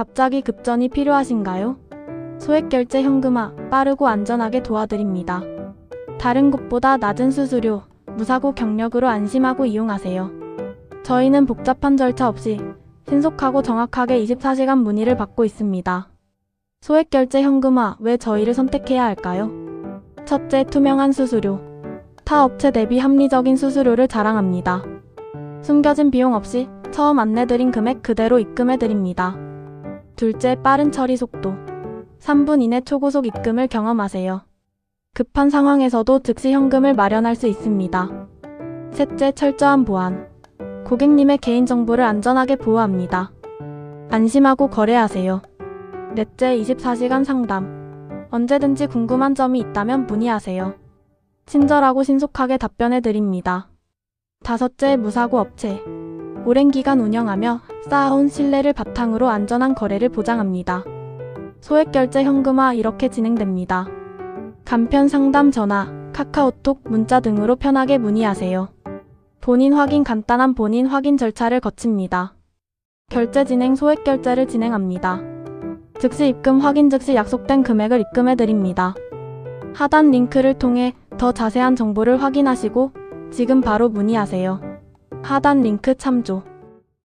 갑자기 급전이 필요하신가요? 소액결제 현금화 빠르고 안전하게 도와드립니다. 다른 곳보다 낮은 수수료, 무사고 경력으로 안심하고 이용하세요. 저희는 복잡한 절차 없이 신속하고 정확하게 24시간 문의를 받고 있습니다. 소액결제 현금화 왜 저희를 선택해야 할까요? 첫째, 투명한 수수료. 타 업체 대비 합리적인 수수료를 자랑합니다. 숨겨진 비용 없이 처음 안내드린 금액 그대로 입금해드립니다. 둘째, 빠른 처리 속도. 3분 이내 초고속 입금을 경험하세요. 급한 상황에서도 즉시 현금을 마련할 수 있습니다. 셋째, 철저한 보안. 고객님의 개인정보를 안전하게 보호합니다. 안심하고 거래하세요. 넷째, 24시간 상담. 언제든지 궁금한 점이 있다면 문의하세요. 친절하고 신속하게 답변해 드립니다. 다섯째, 무사고 업체. 오랜 기간 운영하며 쌓아온 신뢰를 바탕으로 안전한 거래를 보장합니다. 소액결제 현금화 이렇게 진행됩니다. 간편 상담 전화, 카카오톡, 문자 등으로 편하게 문의하세요. 본인 확인 간단한 본인 확인 절차를 거칩니다. 결제 진행 소액 결제를 진행합니다. 즉시 입금 확인 즉시 약속된 금액을 입금해 드립니다. 하단 링크를 통해 더 자세한 정보를 확인하시고 지금 바로 문의하세요. 하단 링크 참조.